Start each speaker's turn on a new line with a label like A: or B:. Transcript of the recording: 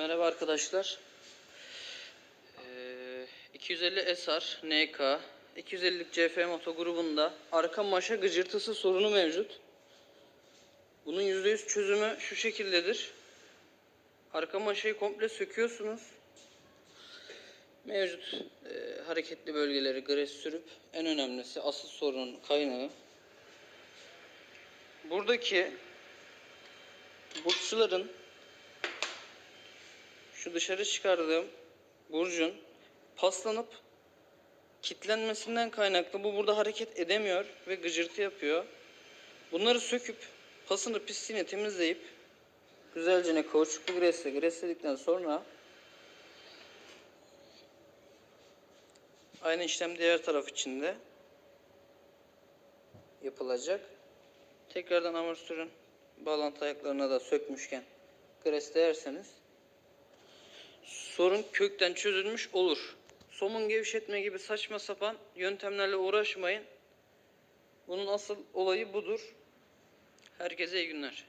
A: Merhaba arkadaşlar. Ee, 250 SR NK 250'lik CF moto grubunda arka maşa gıcırtısı sorunu mevcut. Bunun %100 çözümü şu şekildedir. Arka maşayı komple söküyorsunuz. Mevcut e, hareketli bölgeleri gres sürüp en önemlisi asıl sorunun kaynağı buradaki burçların şu dışarı çıkardığım burcun paslanıp kitlenmesinden kaynaklı bu burada hareket edemiyor ve gıcırtı yapıyor. Bunları söküp pasını pisliğini temizleyip güzelce ne kauçuklu gresle gresledikten sonra aynı işlem diğer taraf için de yapılacak. Tekrardan amortisörün bağlantı ayaklarına da sökmüşken gres değerseniz sorun kökten çözülmüş olur. Somun gevşetme gibi saçma sapan yöntemlerle uğraşmayın. Bunun asıl olayı budur. Herkese iyi günler.